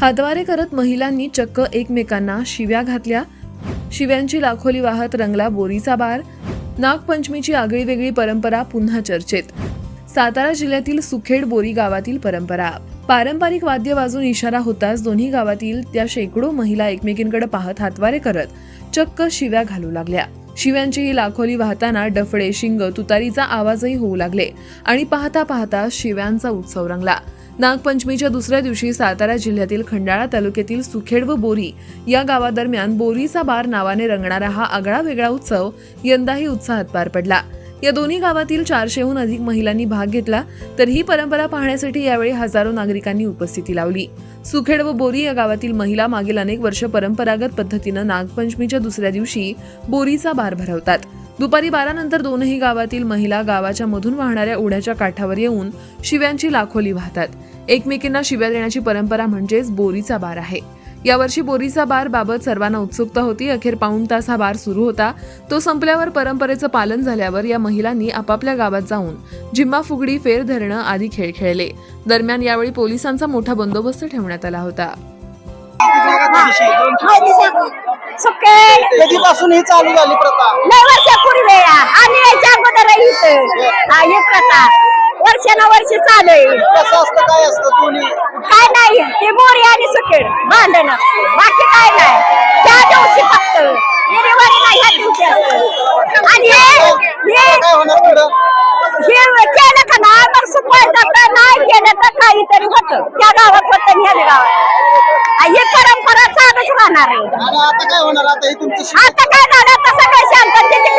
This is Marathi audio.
हातवारे करत महिलांनी चक्क एकमेकांना शिव्या घातल्या. शिव्यांची लाखोली वाहत रंगला बोरीचा बार. नागपंचमीची आगळी वेगळी परंपरा पुन्हा चर्चेत. सातारा जिल्ह्यातील सुखेड बोरी गावातील परंपरा. पारंपरिक वाद्य वाजून इशारा होताच दोन्ही गावातील त्या शेकडो महिला एकमेकींकडे पाहत हातवारे करत चक्क शिव्या घालू लागल्या. शिव्यांची ही लाखोली वाहताना डफडे शिंग तुतारीचा आवाजही होऊ लागले आणि पाहता पाहता शिव्यांचा उत्सव रंगला. नागपंचमीच्या दुसऱ्या दिवशी सातारा जिल्ह्यातील खंडाळा तालुक्यातील सुखेड व बोरी या गावादरम्यान बोरीचा बार नावाने रंगणारा हा आगळा वेगळा उत्सव यंदाही उत्साहात पार पडला. या दोन्ही गावातील चारशेहून अधिक महिलांनी भाग घेतला तर ही परंपरा पाहण्यासाठी यावेळी हजारो नागरिकांनी उपस्थिती लावली. सुखेड व बोरी या गावातील महिला मागील अनेक वर्ष परंपरागत पद्धतीनं नागपंचमीच्या दुसऱ्या दिवशी बोरीचा बार भरवतात. दुपारी बारा नंतर दोनही गावातील महिला गावाच्या मधून वाहणाऱ्या ओढ्याच्या काठावर येऊन शिव्यांची लाखोली वाहतात. एकमेकींना शिव्या देण्याची परंपरा म्हणजेच बोरीचा बार आहे. यावर्षी बोरीचा बार बाबत सर्वांना उत्सुकता होती. अखेर पाऊण तास हा बार सुरू होता. तो संपल्यावर परंपरेचं पालन झाल्यावर या महिलांनी आपापल्या गावात जाऊन जिम्मा फुगडी फेर धरणं आदी खेळ खेळले. दरम्यान यावेळी पोलिसांचा मोठा बंदोबस्त ठेवण्यात आला होता. कधीपासून ही चालू झाली प्रथा. वर्षानुवर्ष चालू आहे. कसं असतं काय असतं दोन्ही काय नाही ते बोरी आणि सुकेड. भांडण. बाकी काय नाही. त्या दिवशी फक्त. विहिरीवारी नाही ह्या दिवशी असतं. आणि हे- हे काय होणार पुढं? हे केलं का ना तर सुकवायचं तर नाही केलं तर काहीतरी होतं. त्या गावात होतं आणि ह्या गावात. आणि ही परंपरा चालूच राहणार आहे. आणि आता काय होणार? आता ही तुमची शिक- आता काय झालं? आता सगळे शांतते